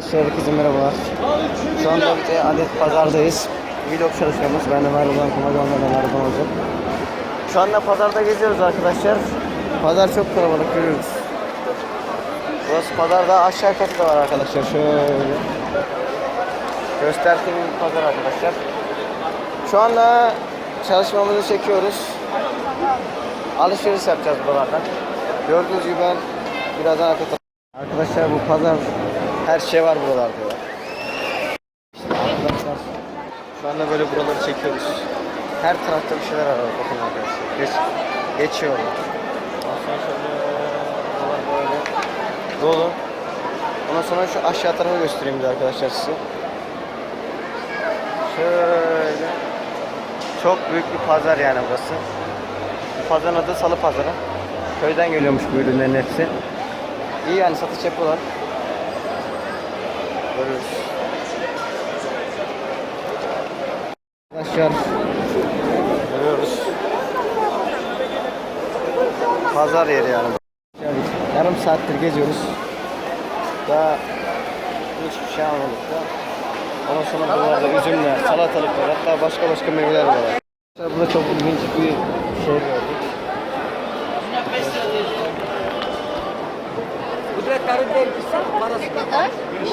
Arkadaşlar herkese merhabalar. Şu anda bir de adet pazardayız. Vlog çalışmamız. Ben Ömer Ulan Kumagan'dan Erdoğan olacak. Şu anda pazarda geziyoruz arkadaşlar. Pazar çok kalabalık görüyoruz. Burası pazarda aşağı katı da var arkadaşlar. Şöyle. Gösterdiğim pazar arkadaşlar. Şu anda çalışmamızı çekiyoruz. Alışveriş yapacağız buralardan. Gördüğünüz gibi ben birazdan. Arkadaşlar bu pazar her şey var buralarda. ya. Arkadaşlar şu anda böyle buraları çekiyoruz. Her tarafta bir şeyler var bakın arkadaşlar. Geç, şöyle buralar böyle dolu. Ondan sonra şu aşağı tarafı göstereyim de arkadaşlar size. Şöyle çok büyük bir pazar yani burası. Bu pazarın adı Salı Pazarı. Köyden geliyormuş bu ürünlerin hepsi. İyi yani satış yapıyorlar. Görüyoruz. Arkadaşlar görüyoruz. Pazar yeri yani. Yarım saattir geziyoruz. Daha hiçbir şey almadık da. Ondan sonra buralarda üzümler, salatalıklar hatta başka başka meyveler var. Arkadaşlar Burada çok ilginç bir şey gördük.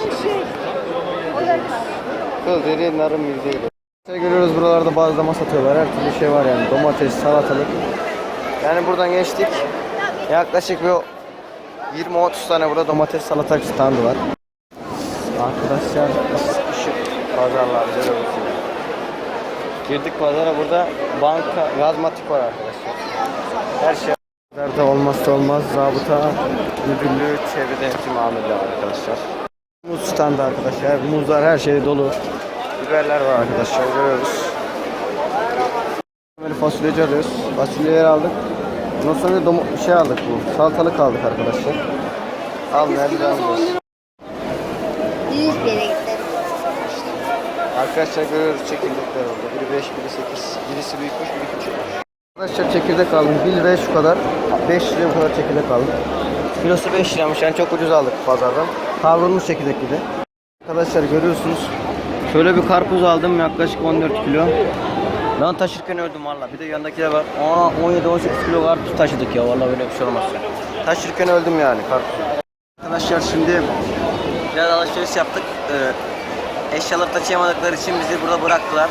Kıl deri narım yüzeydi. İşte görüyoruz buralarda bazlama satıyorlar. Her türlü şey var yani. Domates, salatalık. Yani buradan geçtik. Yaklaşık bir 20-30 tane burada domates salatalık standı var. Arkadaşlar sıkışık pazarlar görüyoruz. Girdik pazara burada banka, gazmatik var arkadaşlar. Her şey Nerede olmazsa olmaz zabıta müdürlüğü çevre denetim amirleri arkadaşlar. Muz standı arkadaşlar. Muzlar her şey dolu. Biberler var arkadaşlar görüyoruz. Böyle fasulyeci alıyoruz. Fasulyeleri aldık. Ondan sonra domo- şey aldık bu. Salatalık aldık arkadaşlar. Almaya devam ediyoruz. 100 lira gitti. Arkadaşlar görüyoruz çekirdekler orada. Biri 5, biri 8. Birisi büyükmüş, biri küçükmüş. Arkadaşlar çekirdek aldım. 1 liraya şu kadar. 5 liraya bu kadar çekirdek aldım. Kilosu 5 liraymış yani çok ucuz aldık pazardan. Kavrulmuş çekirdek bir de. Arkadaşlar görüyorsunuz. Şöyle bir karpuz aldım yaklaşık 14 kilo. Lan taşırken öldüm valla. Bir de yanındakiler var. Aa 17-18 kilo karpuz taşıdık ya. Valla böyle bir şey olmaz. Taşırken öldüm yani karpuz. Arkadaşlar şimdi biraz alışveriş yaptık. Ee, eşyaları taşıyamadıkları için bizi burada bıraktılar.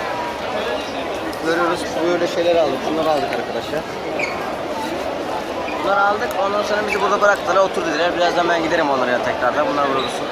Görüyoruz böyle şeyler aldık. Bunları aldık arkadaşlar. Bunları aldık. Ondan sonra bizi burada bıraktılar. Otur dediler. Birazdan ben giderim onlara tekrardan. Bunlar burada dursun.